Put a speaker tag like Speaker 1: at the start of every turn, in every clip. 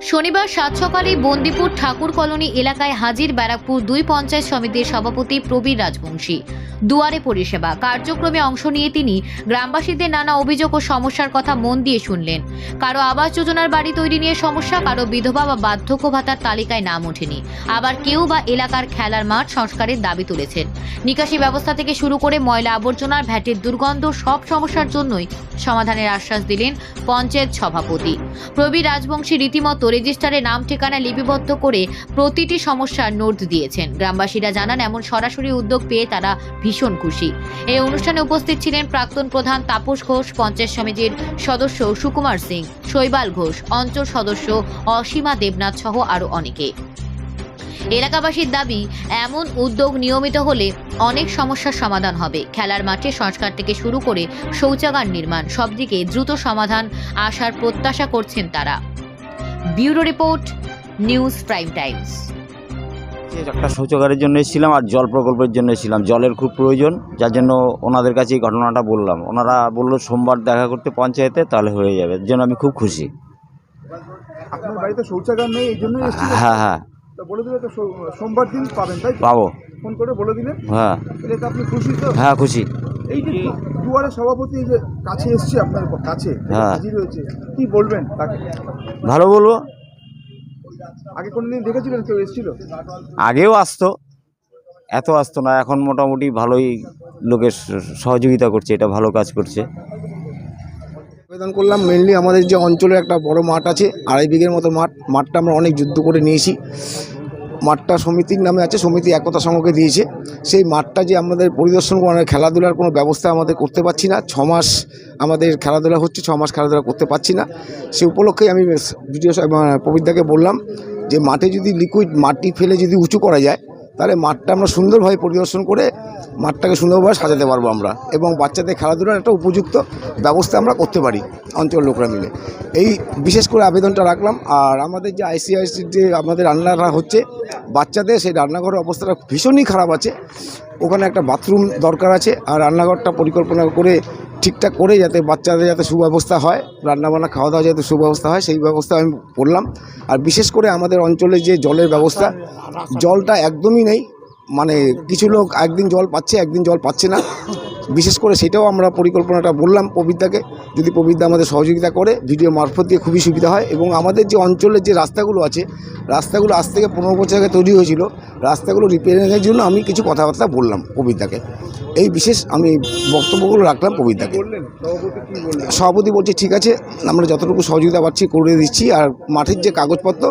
Speaker 1: শনিবার সাত সকালে বন্দিপুর ঠাকুর কলোনি এলাকায় হাজির ব্যারাকপুর দুই পঞ্চায়েত সমিতির সভাপতি প্রবীর রাজবংশী। দুয়ারে পরিষেবা। কার্যক্রমে অংশ নিয়ে তিনি গ্রামবাসীদের নানা অভিযোগ ও সমস্যার কথা মন দিয়ে শুনলেন। কারও আবাস যোজনার বাড়ি তৈরি নিয়ে সমস্যা, কারও বিধবা বা বার্ধক্য ভাতার তালিকায় নাম ওঠেনি। আবার কেউ বা এলাকার খেলার মাঠ সংস্কারের দাবি তুলেছেন। নিকাশি ব্যবস্থা থেকে শুরু করে ময়লা আবর্জনার ভ্যাটের দুর্গন্ধ সব সমস্যার জন্যই সমাধানের আশ্বাস দিলেন পঞ্চায়েত সভাপতি। প্রবীর রাজবংশী রীতিমতো রেজিস্টারে নাম, ঠিকানা লিপিবদ্ধ করে প্রতিটি সমস্যার নোট দিয়েছেন। গ্রামবাসীরা জানান, এমন সরাসরি উদ্যোগ পেয়ে তারা ভীষণ খুশি। এই অনুষ্ঠানে উপস্থিত ছিলেন প্রাক্তন প্রধান তাপস ঘোষ, পঞ্চায়েত সমিতির সদস্য সুকুমার সিং, শৈবাল ঘোষ, অঞ্চল সদস্য অসীমা দেবনাথ সহ আরও অনেকে। এলাকাবাসীর দাবি, এমন উদ্যোগ নিয়মিত হলে অনেক সমস্যার সমাধান হবে। খেলার মাঠে সংস্কার থেকে শুরু করে শৌচাগার নির্মাণ সব দিকে দ্রুত সমাধান আসার প্রত্যাশা করছেন তারা। Bureau report news prime times.
Speaker 2: একটা শৌচাগারের জন্য এসেছিলাম আর জল প্রকল্পের জন্য এসেছিলাম। জলের খুব প্রয়োজন যার জন্য ওনাদের কাছে এই ঘটনাটা বললাম। ওনারা বলল সোমবার দেখা করতে পঞ্চায়েতে তাহলে হয়ে যাবে। এর জন্য আমি খুব খুশি।
Speaker 3: আপনার বাড়িতে শৌচাগার নেই এই জন্যই
Speaker 2: হ্যাঁ হ্যাঁ
Speaker 3: বলে দিলে তো সোমবার দিন পাবেন তাই
Speaker 2: পাবো।
Speaker 3: ফোন করে বলে দিলেন?
Speaker 2: হ্যাঁ।
Speaker 3: আপনি খুশি তো?
Speaker 2: হ্যাঁ খুশি।
Speaker 3: এই যে দুয়ারে সভাপতি যে কাছে এসছে আপনার কাছে
Speaker 2: হ্যাঁ।
Speaker 3: হাজির হয়েছে কি বলবেন তাকে?
Speaker 2: ভালো বলব।
Speaker 3: আগে কোনদিন দেখেছিলেন কেউ এসেছিল?
Speaker 2: আগেও আসতো এত আসতো না এখন মোটামুটি ভালোই লোকের স- সহযোগিতা করছে এটা ভালো কাজ করছে।
Speaker 4: আবেদন করলাম মেনলি আমাদের যে অঞ্চলে একটা বড় মাঠ আছে আড়াই বিঘের মতো মাঠ মাঠটা আমরা অনেক যুদ্ধ করে নিয়েছি। মাঠটা সমিতির নামে আছে, সমিতি একতা সংঘকে দিয়েছে। সেই মাঠটা যে আমাদের পরিদর্শন করার খেলাধুলার কোনো ব্যবস্থা আমাদের করতে পারছি না। ছ মাস আমাদের খেলাধুলা হচ্ছে, ছ মাস খেলাধুলা করতে পারছি না। সে উপলক্ষে আমি ভিডিও প্রবীরদাকে বললাম যে মাঠে যদি লিকুইড মাটি ফেলে যদি উঁচু করা যায়, তাহলে মাঠটা আমরা সুন্দরভাবে পরিদর্শন করে মাঠটাকে সুন্দরভাবে সাজাতে পারব আমরা। এবং বাচ্চাদের খেলাধুলার একটা উপযুক্ত ব্যবস্থা আমরা করতে পারি অঞ্চল লোকরা মিলে। এই বিশেষ করে আবেদনটা রাখলাম। আর আমাদের যে আইসিআইসির যে আমাদের রান্নাটা হচ্ছে, বাচ্চাদের সেই রান্নাঘরের অবস্থাটা ভীষণই খারাপ আছে। ওখানে একটা বাথরুম দরকার আছে। আর রান্নাঘরটা পরিকল্পনা করে ঠিকঠাক করে যাতে বাচ্চাদের যাতে সুব্যবস্থা হয়, রান্নাবান্না খাওয়া দাওয়া যাতে সুব্যবস্থা হয়, সেই ব্যবস্থা আমি করলাম। আর বিশেষ করে আমাদের অঞ্চলে যে জলের ব্যবস্থা, জলটা একদমই নেই। মানে কিছু লোক একদিন জল পাচ্ছে একদিন জল পাচ্ছে না। বিশেষ করে সেটাও আমরা পরিকল্পনাটা বললাম প্রবীরদাকে যদি প্রবীরদা আমাদের সহযোগিতা করে ভিডিও মারফত দিয়ে খুবই সুবিধা হয় এবং আমাদের যে অঞ্চলের যে রাস্তাগুলো আছে রাস্তাগুলো আজ থেকে পনেরো বছর আগে তৈরি হয়েছিল রাস্তাগুলো রিপেয়ারিংয়ের জন্য আমি কিছু কথাবার্তা বললাম প্রবীরদাকে। এই বিশেষ আমি বক্তব্যগুলো রাখলাম প্রবীরদাকে।
Speaker 3: সভাপতি
Speaker 4: বলছে ঠিক আছে আমরা যতটুকু সহযোগিতা পাচ্ছি করে দিচ্ছি। আর মাঠের যে কাগজপত্র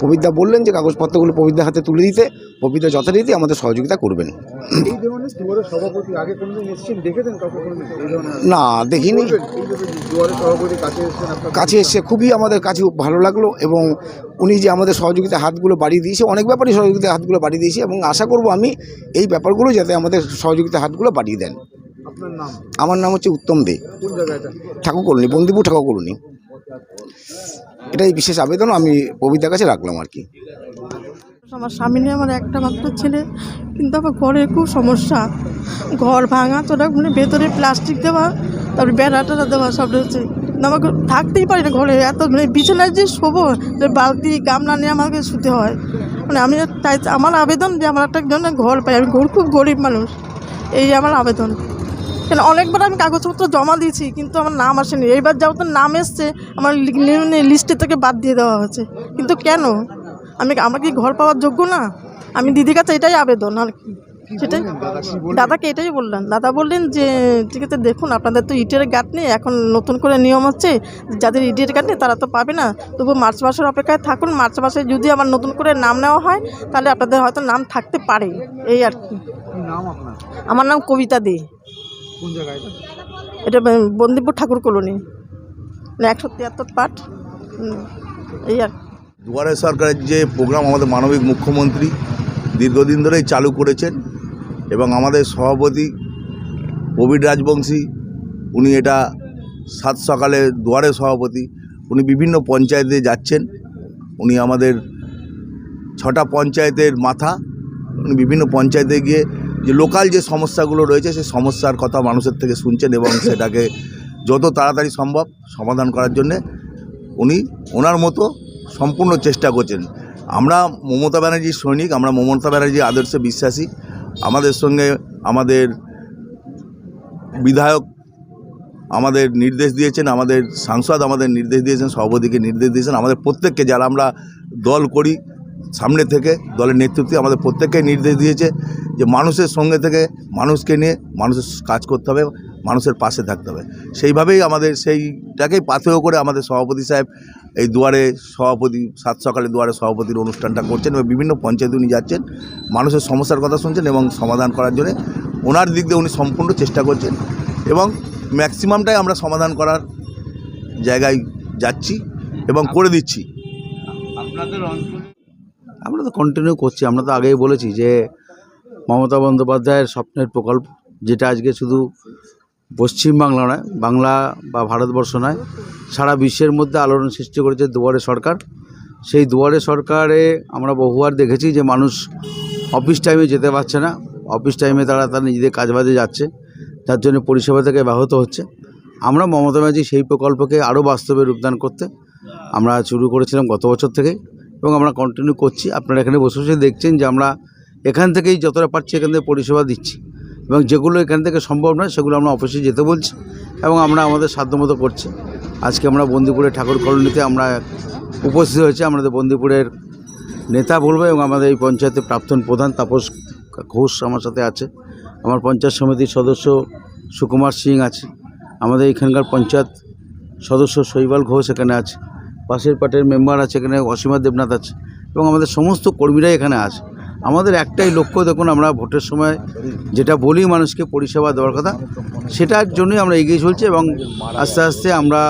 Speaker 4: প্রবীরদা বললেন যে কাগজপত্রগুলো প্রবীরদার হাতে তুলে দিতে প্রবীরদা যথারীতি আমাদের সহযোগিতা করবেন।
Speaker 3: এই ধরনের সভাপতি আগে কোনদিন এসেছেন? দেখেছেন
Speaker 4: না দেখিনি।
Speaker 3: কাছে এসেছেন আপনার
Speaker 4: কাছে এসে খুবই আমাদের কাছে ভালো লাগল এবং উনি যে আমাদের সহযোগিতা হাতগুলো বাড়িয়ে দিয়েছে অনেক ব্যাপারই সহযোগিতা হাতগুলো বাড়িয়ে দিয়েছে এবং আশা করব আমি এই ব্যাপারগুলো যাতে আমাদের সহযোগিতা হাতগুলো বাড়িয়ে দেন। আমার নাম হচ্ছে উত্তম দে। Thakur colony Bandipur Thakur colony. এটাই বিশেষ আবেদন আমি কবিতার কাছে রাখলাম আর কি।
Speaker 5: আমার স্বামী নিয়ে আমার একটা মাত্র ছেলে। কিন্তু আমার ঘরে খুব সমস্যা। ঘর ভাঙা তোরা মানে ভেতরে প্লাস্টিক দেওয়া, তারপরে বেড়া টেড়া দেওয়া, সব রয়েছে। আমাকে থাকতেই পারি না ঘরে। এত মানে বিছানায় যে শোবো, যে বালতি, গামলা নিয়ে আমাকে শুতে হয়। মানে আমি তাই আমার আবেদন যে আমার একটা জন্য ঘর পাই। আমি ঘর খুব গরিব মানুষ। এই আমার আবেদন। কেন অনেকবার আমি কাগজপত্র জমা দিয়েছি, কিন্তু আমার নাম আসেনি। এইবার যাও তো নাম এসছে, আমার লিস্টে থেকে বাদ দিয়ে দেওয়া হয়েছে। কিন্তু কেন? আমি আমার কি ঘর পাওয়ার যোগ্য না? আমি দিদির কাছে এটাই আবেদন আর কি? সেটাই। দাদাকে এটাই বললেন দাদা বললেন যে ঠিক আছে দেখুন আপনাদের তো ইটের গাঁট নেই এখন নতুন করে নিয়ম হচ্ছে যাদের ইটের গাঁট নেই তারা তো পাবে না। তবু মার্চ মাসের অপেক্ষায় থাকুন মার্চ মাসে যদি আমার নতুন করে নাম নেওয়া হয় তাহলে আপনাদের হয়তো নাম থাকতে পারে। এই আর কি। আমার নাম কবিতা দে। এটা? বন্দিপুর ঠাকুর কলোনি। মানে একশো তিয়াত্তর পাঠ এই আর কি।
Speaker 6: দুয়ারে সরকারের যে প্রোগ্রাম আমাদের মানবিক মুখ্যমন্ত্রী দীর্ঘদিন ধরেই চালু করেছেন এবং আমাদের সভাপতি প্রবীর রাজবংশী, উনি এটা সাত সকালে দুয়ারে সভাপতি, উনি বিভিন্ন পঞ্চায়েতে যাচ্ছেন। উনি আমাদের ছটা পঞ্চায়েতের মাথা, উনি বিভিন্ন পঞ্চায়েতে গিয়ে যে লোকাল যে সমস্যাগুলো রয়েছে, সেই সমস্যার কথা মানুষের থেকে শুনছেন এবং সেটাকে যত তাড়াতাড়ি সম্ভব সমাধান করার জন্যে উনি ওনার মতো সম্পূর্ণ চেষ্টা করছেন। আমরা মমতা ব্যানার্জির সৈনিক, আমরা মমতা ব্যানার্জির আদর্শে বিশ্বাসী। আমাদের সঙ্গে আমাদের বিধায়ক আমাদের নির্দেশ দিয়েছেন, আমাদের সাংসদ আমাদের নির্দেশ দিয়েছেন, সভাপতিকে নির্দেশ দিয়েছেন। আমাদের প্রত্যেককে যারা আমরা দল করি, সামনে থেকে দলের নেতৃত্বে আমাদের প্রত্যেককে নির্দেশ দিয়েছে যে মানুষের সঙ্গে থেকে মানুষকে নিয়ে মানুষের কাজ করতে হবে। মানুষের পাশে থাকতে হবে। সেইভাবেই আমাদের সেইটাকেই পাথেয় করে আমাদের সভাপতি সাহেব এই দুয়ারে সভাপতি সাত সকালে দুয়ারে সভাপতির অনুষ্ঠানটা করছেন এবং বিভিন্ন পঞ্চায়েত উনি যাচ্ছেন মানুষের সমস্যার কথা শুনছেন এবং সমাধান করার জন্য ওনার দিক দিয়ে উনি সম্পূর্ণ চেষ্টা করছেন এবং ম্যাক্সিমামটাই আমরা সমাধান করার জায়গায় যাচ্ছি এবং করে দিচ্ছি।
Speaker 7: আমরা তো কন্টিনিউ করছি। আমরা তো আগেই বলেছি যে মমতা বন্দ্যোপাধ্যায়ের স্বপ্নের প্রকল্প যেটা আজকে শুধু পশ্চিমবাংলা নয়, বাংলা বা ভারতবর্ষ নয়, সারা বিশ্বের মধ্যে আলোড়ন সৃষ্টি করেছে দুয়ারে সরকার। সেই দুয়ারে সরকারে আমরা বহুবার দেখেছি যে মানুষ অফিস টাইমে যেতে পারছে না। অফিস টাইমে তারা তার নিজেদের কাজবাজে যাচ্ছে, যার জন্য পরিষেবা থেকে ব্যাহত হচ্ছে। আমরা মমতা ব্যানার্জি সেই প্রকল্পকে আরও বাস্তবে রূপদান করতে আমরা শুরু করেছিলাম গত বছর থেকে এবং আমরা কন্টিনিউ করছি। আপনারা এখানে বসে বসে দেখছেন যে আমরা এখান থেকেই যতটা পারছি এখান থেকে পরিষেবা দিচ্ছি। এবং যেগুলো এখান থেকে সম্ভব নয়, সেগুলো আমরা অফিসে যেতে বলছি এবং আমরা আমাদের সাধ্যমতো করছি। আজকে আমরা বন্দিপুরের ঠাকুর কলোনিতে আমরা উপস্থিত হয়েছি। আমাদের বন্দিপুরের নেতা বলব এবং আমাদের এই পঞ্চায়েতের প্রাক্তন প্রধান তাপস ঘোষ আমার সাথে আছে। আমার পঞ্চায়েত সমিতির সদস্য সুকুমার সিং আছে। আমাদের এখানকার পঞ্চায়েত সদস্য শৈবাল ঘোষ এখানে আছে। পাশের পার্টির মেম্বার আছে এখানে, অসীমা দেবনাথ আছে এবং আমাদের সমস্ত কর্মীরাই এখানে আছে। আমাদের একটাই লক্ষ্য, দেখুন আমরা ভোটের সময় যেটা বলি মানুষকে পরিষেবা দেওয়ার কথা, সেটার জন্যই আমরা এগিয়ে চলছি এবং আস্তে আস্তে আমরা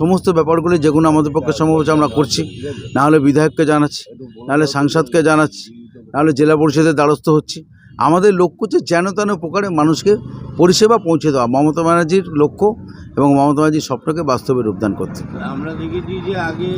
Speaker 7: সমস্ত ব্যাপারগুলি যেগুলো আমাদের পক্ষে সম্ভব হচ্ছে আমরা করছি। নাহলে বিধায়ককে জানাচ্ছি, নাহলে সাংসদকে জানাচ্ছি, নাহলে জেলা পরিষদের দ্বারস্থ হচ্ছি। আমাদের লক্ষ্য হচ্ছে যেন তেন প্রকারে মানুষকে পরিষেবা পৌঁছে দেওয়া, মমতা ব্যানার্জির লক্ষ্য এবং মমতা ব্যানার্জির স্বপ্নকে বাস্তবে রূপদান করতে।
Speaker 2: আমরা দেখেছি যে আগে